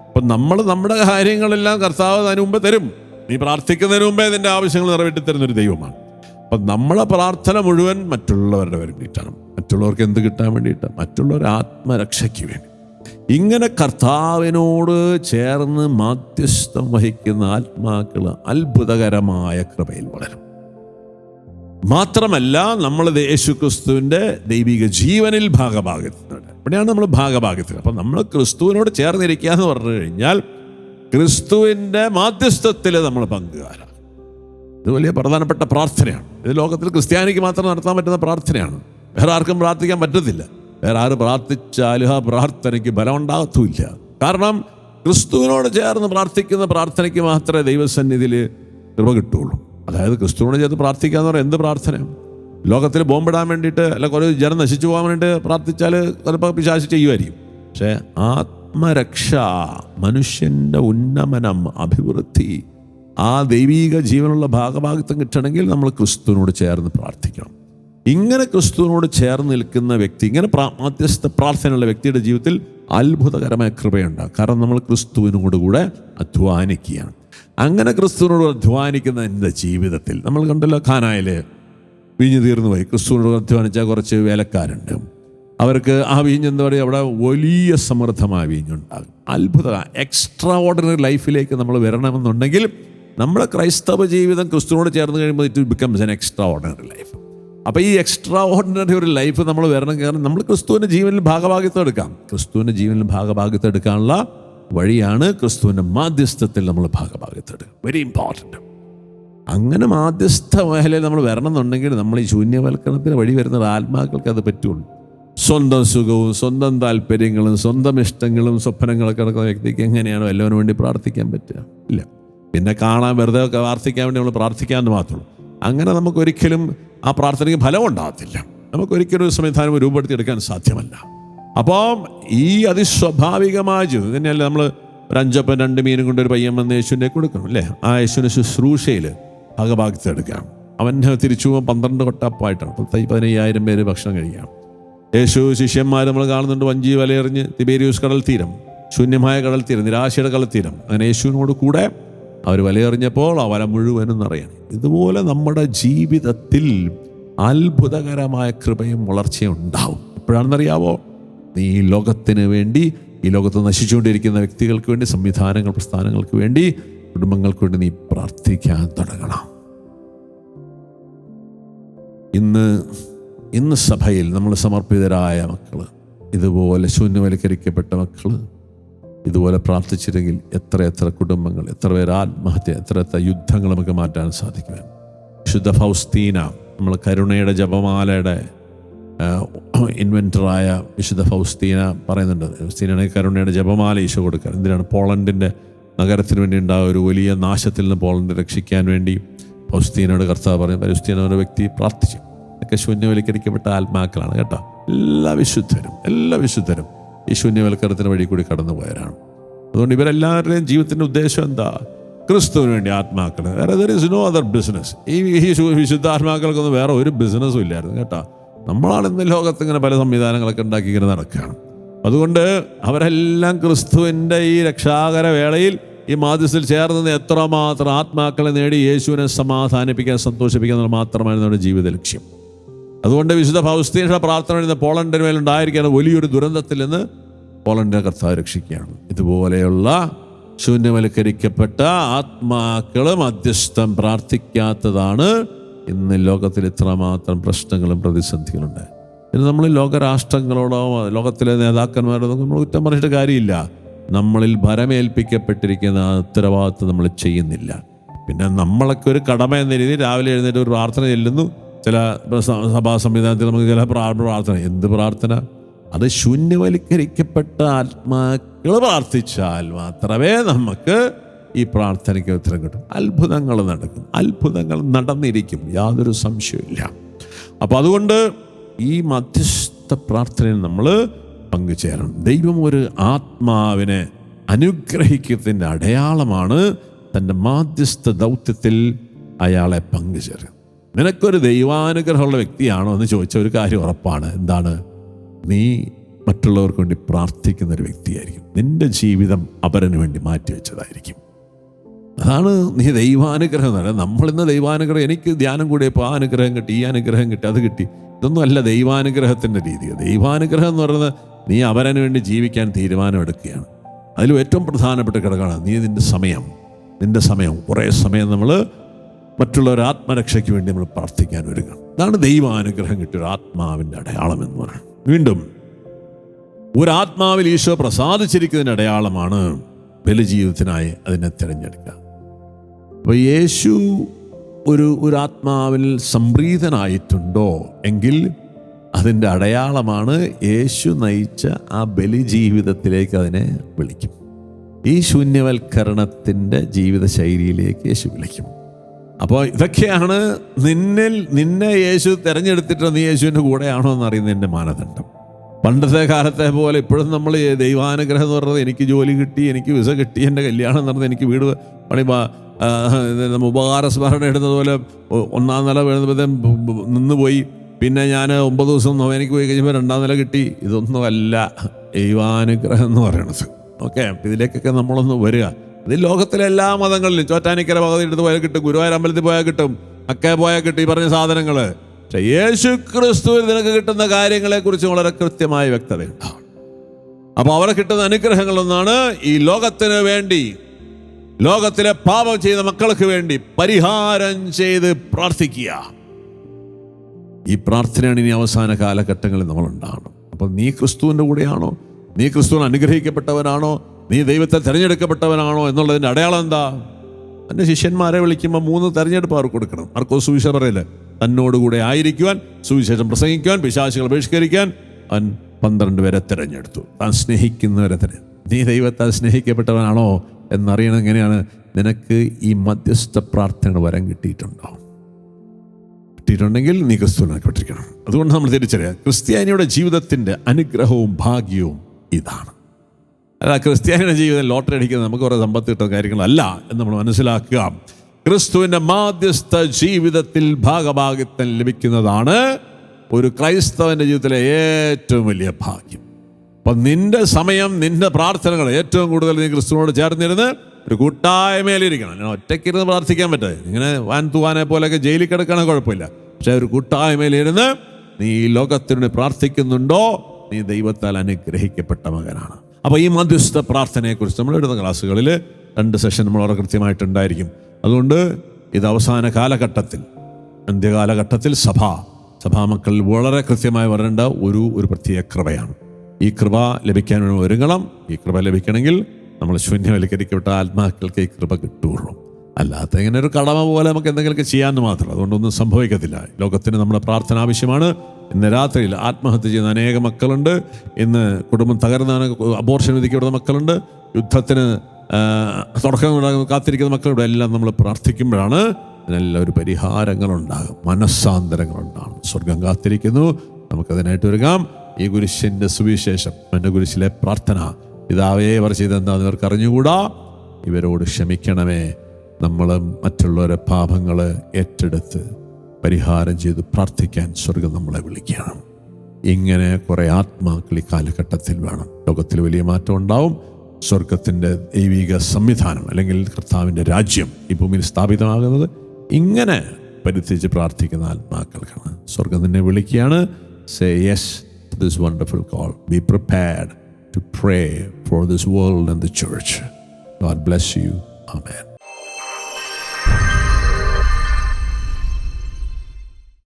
അപ്പം നമ്മൾ നമ്മുടെ കാര്യങ്ങളെല്ലാം കർത്താവ് അതിന് മുമ്പ് തരും. നീ പ്രാർത്ഥിക്കുന്നതിന് മുമ്പേ നിന്റെ ആവശ്യങ്ങൾ നിറവേറ്റി തരുന്ന ഒരു ദൈവമാണ്. അപ്പം നമ്മളെ പ്രാർത്ഥന മുഴുവൻ മറ്റുള്ളവരുടെ വേണ്ടിയിട്ടാണ് മറ്റുള്ളവർക്ക് എന്ത് കിട്ടാൻ വേണ്ടിയിട്ടാണ്? മറ്റുള്ളവർ ആത്മരക്ഷയ്ക്ക് വേണ്ടി. ഇങ്ങനെ കർത്താവിനോട് ചേർന്ന് മാധ്യസ്ഥം വഹിക്കുന്ന ആത്മാക്കൾ അത്ഭുതകരമായ കൃപയിൽ വളരും. മാത്രമല്ല നമ്മൾ യേശുക്രിസ്തുവിന്റെ ദൈവിക ജീവനിൽ ഭാഗഭാഗത്തുന്നുണ്ട് ഇവിടെയാണ് നമ്മൾ ഭാഗഭാഗത്തിൽ അപ്പം നമ്മൾ ക്രിസ്തുവിനോട് ചേർന്നിരിക്കുക എന്ന് പറഞ്ഞു കഴിഞ്ഞാൽ ക്രിസ്തുവിന്റെ മാധ്യസ്ഥത്തിൽ നമ്മൾ പങ്കുകാരാണ്. ഇത് വലിയ പ്രധാനപ്പെട്ട പ്രാർത്ഥനയാണ്. ഇത് ലോകത്തിൽ ക്രിസ്ത്യാനിക്ക് മാത്രം നടത്താൻ പറ്റുന്ന പ്രാർത്ഥനയാണ്. വേറെ ആർക്കും പ്രാർത്ഥിക്കാൻ പറ്റത്തില്ല. വേറെ ആര് പ്രാർത്ഥിച്ചാലും ആ പ്രാർത്ഥനയ്ക്ക് ബലം ഉണ്ടാകത്തുമില്ല കാരണം ക്രിസ്തുവിനോട് ചേർന്ന് പ്രാർത്ഥിക്കുന്ന പ്രാർത്ഥനയ്ക്ക് മാത്രമേ ദൈവസന്നിധിയിൽ കൃപ കിട്ടുള്ളൂ അതായത് ക്രിസ്തുവിനോട് ചേർത്ത് പ്രാർത്ഥിക്കുക എന്ന് പറയുന്നത് എന്ത് പ്രാർത്ഥന? ലോകത്തിൽ ബോംബിടാൻ വേണ്ടിയിട്ട് അല്ല കുറേ ജനം നശിച്ചു പോകാൻ വേണ്ടിയിട്ട് പ്രാർത്ഥിച്ചാൽ ചിലപ്പോൾ പിശാശി ചെയ്യുമായിരിക്കും. പക്ഷേ ആത്മരക്ഷ മനുഷ്യന്റെ ഉന്നമനം അഭിവൃദ്ധി ആ ദൈവീക ജീവനുള്ള ഭാഗഭാഗത്വം കിട്ടണമെങ്കിൽ നമ്മൾ ക്രിസ്തുവിനോട് ചേർന്ന് പ്രാർത്ഥിക്കണം. ഇങ്ങനെ ക്രിസ്തുവിനോട് ചേർന്ന് നിൽക്കുന്ന വ്യക്തി ഇങ്ങനെ മധ്യസ്ഥ പ്രാർത്ഥനയുള്ള വ്യക്തിയുടെ ജീവിതത്തിൽ അത്ഭുതകരമായ കൃപയുണ്ട്. കാരണം നമ്മൾ ക്രിസ്തുവിനോട് കൂടെ അധ്വാനിക്കുകയാണ്. അങ്ങനെ ക്രിസ്തുവിനോട് അധ്വാനിക്കുന്ന എന്റെ ജീവിതത്തിൽ നമ്മൾ കണ്ടല്ലോ ഖാനായിൽ വീഞ്ഞു തീർന്നു പോയി. ക്രിസ്തുവിനോട് അധ്വാനിച്ച കുറച്ച് വേലക്കാരുണ്ട്. അവർക്ക് ആ വീഞ്ഞ് എന്താ പറയുക അവിടെ വലിയ സമൃദ്ധമായ വീഞ്ഞുണ്ടാകും അത്ഭുത എക്സ്ട്രാ ഓർഡിനറി ലൈഫിലേക്ക് നമ്മൾ വരണമെന്നുണ്ടെങ്കിൽ നമ്മുടെ ക്രൈസ്തവ ജീവിതം ക്രിസ്തുവിനോട് ചേർന്ന് കഴിയുമ്പോൾ it becomes an extraordinary life അപ്പോൾ ഈ എക്സ്ട്രാ ഓർഡിനറി ഒരു ലൈഫ് നമ്മൾ വരണം കാരണം നമ്മൾ ക്രിസ്തുവിന്റെ ജീവനിൽ ഭാഗഭാഗ്യത്വം എടുക്കാം. ക്രിസ്തുവിന്റെ ജീവനിൽ ഭാഗഭാഗ്യത്വം എടുക്കാനുള്ള വഴിയാണ് ക്രിസ്തുവിന്റെ മാധ്യസ്ഥത്തിൽ നമ്മൾ ഭാഗഭാഗ്യത്വം എടുക്കുക. വെരി ഇമ്പോർട്ടന്റ് അങ്ങനെ മാധ്യസ്ഥ മേഖലയിൽ നമ്മൾ വരണം എന്നുണ്ടെങ്കിൽ നമ്മൾ ഈ ശൂന്യവൽക്കരണത്തിന് വഴി വരുന്ന ആത്മാക്കൾക്ക് അത് പറ്റുള്ളൂ. സ്വന്തം സുഖവും സ്വന്തം താല്പര്യങ്ങളും സ്വന്തം ഇഷ്ടങ്ങളും സ്വപ്നങ്ങളൊക്കെ നടക്കുന്ന വ്യക്തിക്ക് എങ്ങനെയാണോ എല്ലാവരും വേണ്ടി പ്രാർത്ഥിക്കാൻ പറ്റുക? ഇല്ല. പിന്നെ കാണാൻ വെറുതെ പ്രാർത്ഥിക്കാൻ വേണ്ടി നമ്മൾ പ്രാർത്ഥിക്കാമെന്ന് മാത്രമേ അങ്ങനെ നമുക്കൊരിക്കലും ആ പ്രാർത്ഥനയ്ക്ക് ഫലം ഉണ്ടാകത്തില്ല നമുക്കൊരിക്കലും ഒരു സംവിധാനം രൂപപ്പെടുത്തിയെടുക്കാൻ സാധ്യമല്ല. അപ്പം ഈ അതിസ്വാഭാവികമായ ജീവിതം തന്നെയല്ലേ നമ്മൾ ഒരു അഞ്ചപ്പം രണ്ട് മീനും കൊണ്ട് ഒരു പയ്യൻ വന്ന് യേശുവിന്റെ കൊടുക്കണം അല്ലേ? ആ യേശുവിന്റെ ശുശ്രൂഷയിൽ ഭാഗഭാഗത്ത് എടുക്കാം. അവൻ തിരിച്ചു പോകുമ്പോൾ പന്ത്രണ്ട് കൊട്ടപ്പായിട്ടാണ്. പത്തൈ പതിനയ്യായിരം പേര് ഭക്ഷണം കഴിക്കാം. യേശു ശിഷ്യന്മാർ നമ്മൾ കാണുന്നുണ്ട്. വഞ്ചി വലയെറിഞ്ഞ് തിബേരിയൂസ് കടൽ തീരം ശൂന്യമായ കടൽ തീരം നിരാശയുടെ കടൽ തീരം. അങ്ങനെ യേശുവിനോട് കൂടെ അവർ വലയെറിഞ്ഞപ്പോൾ ആ വല മുഴുവനും അറിയാം ഇതുപോലെ നമ്മുടെ ജീവിതത്തിൽ അത്ഭുതകരമായ കൃപയും വളർച്ചയും ഉണ്ടാവും. എപ്പോഴാണെന്നറിയാവോ? നീ ഈ ലോകത്തിന് വേണ്ടി ഈ ലോകത്ത് നശിച്ചുകൊണ്ടിരിക്കുന്ന വ്യക്തികൾക്ക് വേണ്ടി സംവിധാനങ്ങൾ പ്രസ്ഥാനങ്ങൾക്ക് വേണ്ടി കുടുംബങ്ങൾക്ക് വേണ്ടി നീ പ്രാർത്ഥിക്കാൻ തുടങ്ങണം. ഇന്ന് ഇന്ന് സഭയിൽ നമ്മൾ സമർപ്പിതരായ മക്കൾ ഇതുപോലെ ശൂന്യവൽക്കരിക്കപ്പെട്ട മക്കൾ ഇതുപോലെ പ്രാർത്ഥിച്ചില്ലെങ്കിൽ എത്ര എത്ര കുടുംബങ്ങൾ എത്ര പേര് ആത്മഹത്യ എത്ര എത്ര യുദ്ധങ്ങൾ നമുക്ക് മാറ്റാൻ സാധിക്കും ശുദ്ധ ഫൗസ്തീന നമ്മൾ കരുണയുടെ ജപമാലയുടെ ഇൻവെന്ററായ വിശുദ്ധ ഫൗസ്തീന പറയുന്നുണ്ട്. ഫൗസ്തീനാണ് കരുണയുടെ ജപമാല ഈശോ കൊടുക്കുക എന്തിനാണ്? പോളണ്ടിന്റെ നഗരത്തിന് വേണ്ടി ഉണ്ടായ ഒരു വലിയ നാശത്തിൽ നിന്ന് പോളണ്ട് രക്ഷിക്കാൻ വേണ്ടി ഫൗസ്തീനോട് കർത്താവ് പറയും ഫൗസ്തീന ഒരു വ്യക്തി പ്രാർത്ഥിച്ചു. ഒക്കെ ശൂന്യവൽക്കരിക്കപ്പെട്ട ആത്മാക്കളാണ് കേട്ടോ. എല്ലാ വിശുദ്ധരും എല്ലാ വിശുദ്ധരും ഈ വഴി കൂടി കടന്നുപോയവരാണ്. അതുകൊണ്ട് ഇവരെല്ലാവരുടെയും ജീവിതത്തിന്റെ ഉദ്ദേശം എന്താ? ക്രിസ്തുവിന് വേണ്ടി ആത്മാക്കൾ വേറെ there is no other business ഈ ഈ ആത്മാക്കൾക്കൊന്നും വേറെ ഒരു ബിസിനസ്സും ഇല്ലായിരുന്നു കേട്ടോ. നമ്മളാണ് ഇന്ന് ലോകത്ത് ഇങ്ങനെ പല സംവിധാനങ്ങളൊക്കെ ഉണ്ടാക്കി ഇങ്ങനെ നടക്കുകയാണ്. അതുകൊണ്ട് അവരെല്ലാം ക്രിസ്തുവിന്റെ ഈ രക്ഷാകര വേളയിൽ ഈ മാധ്യസ്ഥിൽ ചേർന്നത് എത്രമാത്രം ആത്മാക്കളെ നേടി യേശുവിനെ സമാധാനിപ്പിക്കാൻ സന്തോഷിപ്പിക്കാൻ എന്നുള്ളത് മാത്രമായിരുന്നു അവരുടെ ജീവിത ലക്ഷ്യം. അതുകൊണ്ട് വിശുദ്ധ ഫൗസ്തീനയുടെ പ്രാർത്ഥന പോളണ്ടിന് മേലുണ്ടായിരിക്കുന്ന വലിയൊരു ദുരന്തത്തിൽ നിന്ന് പോളണ്ടിനെ കർത്താവ് രക്ഷിക്കുകയാണ്. ഇതുപോലെയുള്ള ശൂന്യവൽക്കരിക്കപ്പെട്ട ആത്മാക്കൾ മധ്യസ്ഥം പ്രാർത്ഥിക്കാത്തതാണ് ഇന്ന് ലോകത്തിൽ ഇത്രമാത്രം പ്രശ്നങ്ങളും പ്രതിസന്ധികളുണ്ട്. പിന്നെ നമ്മൾ ലോകരാഷ്ട്രങ്ങളോടോ ലോകത്തിലെ നേതാക്കന്മാരോടോ നമ്മൾ കുറ്റം പറഞ്ഞിട്ട് കാര്യമില്ല. നമ്മളിൽ ഭരമേൽപ്പിക്കപ്പെട്ടിരിക്കുന്ന ഉത്തരവാദിത്വം നമ്മൾ ചെയ്യുന്നില്ല. പിന്നെ നമ്മളൊക്കെ ഒരു കടമ എന്ന രീതിയിൽ രാവിലെ എഴുന്നേറ്റ് ഒരു പ്രാർത്ഥന ചെല്ലുന്നു. ചില സഭാ സംവിധാനത്തിൽ നമുക്ക് ചില പ്രാർത്ഥന. എന്ത് പ്രാർത്ഥന? അത് ശൂന്യവൽക്കരിക്കപ്പെട്ട ആത്മാക്കൾ പ്രാർത്ഥിച്ചാൽ മാത്രമേ നമുക്ക് ഈ പ്രാർത്ഥനയ്ക്ക് ഉത്തരം കിട്ടും. അത്ഭുതങ്ങൾ നടക്കും. അത്ഭുതങ്ങൾ നടന്നിരിക്കും. യാതൊരു സംശയമില്ല അപ്പം അതുകൊണ്ട് ഈ മധ്യസ്ഥ പ്രാർത്ഥനയിൽ നമ്മൾ പങ്കുചേരണം. ദൈവം ഒരു ആത്മാവിനെ അനുഗ്രഹിക്കുന്നതിന്റെ അടയാളമാണ് തന്റെ മാധ്യസ്ഥ ദൗത്യത്തിൽ അയാളെ പങ്കുചേരുക. നിനക്കൊരു ദൈവാനുഗ്രഹമുള്ള വ്യക്തിയാണോ എന്ന് ചോദിച്ച ഒരു കാര്യം ഉറപ്പാണ്. എന്താണ്? നീ മറ്റുള്ളവർക്ക് വേണ്ടി പ്രാർത്ഥിക്കുന്ന ഒരു വ്യക്തിയായിരിക്കും. നിന്റെ ജീവിതം അവരന് വേണ്ടി മാറ്റിവെച്ചതായിരിക്കും. അതാണ് നീ ദൈവാനുഗ്രഹം എന്ന് നമ്മളിന്ന് ദൈവാനുഗ്രഹം എനിക്ക് ധ്യാനം കൂടിയപ്പോൾ ആ അനുഗ്രഹം കിട്ടി ഈ അനുഗ്രഹം കിട്ടി അത് കിട്ടി. ഇതൊന്നും അല്ല ദൈവാനുഗ്രഹത്തിന്റെ രീതി. ദൈവാനുഗ്രഹം എന്ന് പറയുന്നത് നീ അവരന് വേണ്ടി ജീവിക്കാൻ തീരുമാനമെടുക്കുകയാണ്. അതിലും ഏറ്റവും പ്രധാനപ്പെട്ട ഘടകമാണ് നീ നിന്റെ സമയം. നിന്റെ സമയം. കുറേ സമയം നമ്മൾ മറ്റുള്ളവർ ആത്മരക്ഷയ്ക്ക് വേണ്ടി നമ്മൾ പ്രാർത്ഥിക്കാൻ ഒരുങ്ങണം. അതാണ് ദൈവാനുഗ്രഹം കിട്ടിയ ഒരു ആത്മാവിന്റെ അടയാളം എന്ന് പറയുന്നത്. വീണ്ടും ഒരാത്മാവിൽ ഈശോ പ്രസാദിച്ചിരിക്കുന്നതിന്റെ അടയാളമാണ് ബലിജീവിതത്തിനായി അതിനെ തിരഞ്ഞെടുക്കുക. അപ്പോൾ യേശു ഒരു ഒരു ആത്മാവിൽ സംപ്രീതനായിട്ടുണ്ടോ എങ്കിൽ അതിന്റെ അടയാളമാണ് യേശു നയിച്ച ആ ബലിജീവിതത്തിലേക്ക് അതിനെ വിളിക്കും. ഈ ശൂന്യവൽക്കരണത്തിന്റെ ജീവിതശൈലിയിലേക്ക് യേശു വിളിക്കും. അപ്പോൾ ഇതൊക്കെയാണ് നിന്നിൽ നിന്നെ യേശു തിരഞ്ഞെടുത്തിട്ട് നീ യേശുവിന്റെ കൂടെയാണോ എന്ന് അറിയുന്നതിന്റെ മാനദണ്ഡം. പണ്ടത്തെ കാലത്തെ പോലെ ഇപ്പോഴും നമ്മൾ ദൈവാനുഗ്രഹം എന്ന് പറഞ്ഞത് എനിക്ക് ജോലി കിട്ടി എനിക്ക് വിസ കിട്ടി എന്റെ കല്യാണം നടന്നത് എനിക്ക് വീട് പണി നമ്മൾ നമ്മ ഉപകാര സ്മരണ ഇടുന്നത് പോലെ ഒന്നാം നില നിന്ന് പോയി. പിന്നെ ഞാൻ ഒമ്പത് ദിവസം നോവേനിക്ക് പോയി കഴിഞ്ഞപ്പോൾ രണ്ടാം നില കിട്ടി. ഇതൊന്നുമല്ല ദൈവാനുഗ്രഹം എന്ന് പറയണത്. ഓക്കെ? ഇതിലേക്കൊക്കെ നമ്മളൊന്ന് വരിക. ഇത് ലോകത്തിലെ എല്ലാ മതങ്ങളിലും ചോറ്റാനിക്കര ഭഗവതി എടുത്ത് പോയാൽ കിട്ടും ഗുരുവായൂർ അമ്പലത്തിൽ പോയാൽ കിട്ടും അക്കെ പോയാൽ കിട്ടും ഈ പറഞ്ഞ സാധനങ്ങൾ പക്ഷെ യേശു ക്രിസ്തുവിൽ നിനക്ക് കിട്ടുന്ന കാര്യങ്ങളെക്കുറിച്ച് വളരെ കൃത്യമായ വ്യക്തതയുണ്ടാവും അപ്പോൾ അവരെ കിട്ടുന്ന അനുഗ്രഹങ്ങളൊന്നാണ് ഈ ലോകത്തിന് വേണ്ടി ലോകത്തിലെ പാപം ചെയ്ത മക്കൾക്ക് വേണ്ടി പരിഹാരം ചെയ്ത് പ്രാർത്ഥിക്കുക. ഈ പ്രാർത്ഥനയാണ് ഇനി അവസാന കാലഘട്ടങ്ങളിൽ നമ്മൾ ഉണ്ടാകണം. അപ്പം നീ ക്രിസ്തുവിന്റെ കൂടെയാണോ? നീ ക്രിസ്തുവിന് അനുഗ്രഹിക്കപ്പെട്ടവനാണോ? നീ ദൈവത്തെ തിരഞ്ഞെടുക്കപ്പെട്ടവനാണോ എന്നുള്ളതിന്റെ അടയാളം എന്താ? തന്റെ ശിഷ്യന്മാരെ വിളിക്കുമ്പോൾ മൂന്ന് തെരഞ്ഞെടുപ്പ് അവർക്ക് കൊടുക്കണം. ആർക്കോ സുവിശേഷം പറയില്ല? തന്നോടുകൂടെ ആയിരിക്കുവാൻ സുവിശേഷം പ്രസംഗിക്കുവാൻ പിശാശികൾ ബഹിഷ്കരിക്കാൻ അവൻ പന്ത്രണ്ട് പേരെ തിരഞ്ഞെടുത്തു. താൻ സ്നേഹിക്കുന്നവരെ തന്നെ നീ ദൈവത്താൽ സ്നേഹിക്കപ്പെട്ടവനാണോ എന്നറിയണം എങ്ങനെയാണ്? നിനക്ക് ഈ മധ്യസ്ഥ പ്രാർത്ഥന വരം കിട്ടിയിട്ടുണ്ടോ? കിട്ടിയിട്ടുണ്ടെങ്കിൽ നീ ക്രിസ്തുവിനാക്കപ്പെട്ടിരിക്കണം. അതുകൊണ്ട് നമ്മൾ തിരിച്ചറിയാം ക്രിസ്ത്യാനിയുടെ ജീവിതത്തിന്റെ അനുഗ്രഹവും ഭാഗ്യവും ഇതാണ്. അല്ല ക്രിസ്ത്യാനിയുടെ ജീവിതം ലോട്ടറി അടിക്കുന്നത് നമുക്ക് കുറേ സമ്പത്ത് കിട്ടുന്ന കാര്യങ്ങളല്ല എന്ന് നമ്മൾ മനസ്സിലാക്കുക. ക്രിസ്തുവിന്റെ മാധ്യസ്ഥ ജീവിതത്തിൽ ഭാഗഭാഗിത്വം ലഭിക്കുന്നതാണ് ഒരു ക്രൈസ്തവന്റെ ജീവിതത്തിലെ ഏറ്റവും വലിയ ഭാഗ്യം. അപ്പം നിന്റെ സമയം നിന്റെ പ്രാർത്ഥനകൾ ഏറ്റവും കൂടുതൽ നീ ക്രിസ്തുവിനോട് ചേർന്നിരുന്ന് ഒരു കൂട്ടായ്മയിലിരിക്കണം. ഞാൻ ഒറ്റയ്ക്കിരുന്ന് പ്രാർത്ഥിക്കാൻ പറ്റേ ഇങ്ങനെ വാൻ തൂവാനെ പോലെയൊക്കെ ജയിലിൽ കിടക്കണേ കുഴപ്പമില്ല. പക്ഷെ ഒരു കൂട്ടായ്മയിലിരുന്ന് നീ ഈ ലോകത്തിനു പ്രാർത്ഥിക്കുന്നുണ്ടോ? നീ ദൈവത്താൽ അനുഗ്രഹിക്കപ്പെട്ട മകനാണ്. അപ്പോൾ ഈ മധ്യസ്ഥ പ്രാർത്ഥനയെക്കുറിച്ച് നമ്മൾ എടുത്ത ക്ലാസ്സുകളിൽ രണ്ട് സെഷൻ നമ്മൾ വളരെ കൃത്യമായിട്ടുണ്ടായിരിക്കും. അതുകൊണ്ട് ഇത് അവസാന കാലഘട്ടത്തിൽ അന്ത്യകാലഘട്ടത്തിൽ സഭ സഭാമക്കളിൽ വളരെ കൃത്യമായി വരേണ്ട ഒരു ഒരു പ്രത്യേക കൃപയാണ്. ഈ കൃപ ലഭിക്കാൻ ഒരുങ്ങണം. ഈ കൃപ ലഭിക്കണമെങ്കിൽ നമ്മൾ ശൂന്യവൽക്കരിക്കപ്പെട്ട ആത്മാക്കൾക്ക് ഈ കൃപ കിട്ടുകയുള്ളൂ അല്ലാത്ത ഇങ്ങനെ ഒരു കടമ പോലെ നമുക്ക് എന്തെങ്കിലുമൊക്കെ ചെയ്യാമെന്ന് മാത്രം. അതുകൊണ്ടൊന്നും സംഭവിക്കത്തില്ല. ലോകത്തിന് നമ്മുടെ പ്രാർത്ഥന ആവശ്യമാണ്. ഇന്ന് രാത്രിയിൽ ആത്മഹത്യ ചെയ്യുന്ന അനേക മക്കളുണ്ട്. ഇന്ന് കുടുംബം തകർന്ന അബോർഷൻ വിധിക്കപ്പെടുന്ന മക്കളുണ്ട്. യുദ്ധത്തിന് തുടക്കം കാത്തിരിക്കുന്ന മക്കളുടെ എല്ലാം നമ്മൾ പ്രാർത്ഥിക്കുമ്പോഴാണ് ഇതിനെല്ലാം ഒരു പരിഹാരങ്ങളുണ്ടാകും. മനസ്സാന്തരങ്ങളുണ്ടാകും. സ്വർഗം കാത്തിരിക്കുന്നു. നമുക്കതിനായിട്ട് ഒരുങ്ങാം. ഈ കുരിശിന്റെ സുവിശേഷം എന്റെ ഗുരുശിലെ പ്രാർത്ഥന. പിതാവേ അവർ ചെയ്തെന്താന്ന് ഇവർക്ക് അറിഞ്ഞുകൂടാ? ഇവരോട് ക്ഷമിക്കണമേ. നമ്മൾ മറ്റുള്ളവരെ പാപങ്ങൾ ഏറ്റെടുത്ത് പരിഹാരം ചെയ്ത് പ്രാർത്ഥിക്കാൻ സ്വർഗം നമ്മളെ വിളിക്കണം ഇങ്ങനെ കുറേ ആത്മാക്കൾ ഈ കാലഘട്ടത്തിൽ വേണം. ലോകത്തിൽ വലിയ മാറ്റം ഉണ്ടാവും. സ്വർഗത്തിന്റെ ദൈവിക സംവിധാനം അല്ലെങ്കിൽ കർത്താവിന്റെ രാജ്യം ഈ ഭൂമിയിൽ സ്ഥാപിതമാകുന്നത് ഇങ്ങനെ പരിധിച്ച് പ്രാർത്ഥിക്കുന്ന ആത്മാക്കൾക്കാണ്. സ്വർഗം നിന്നെ വിളിക്കുകയാണ്. Say yes this wonderful call be prepared to pray for this world and the church God bless you amen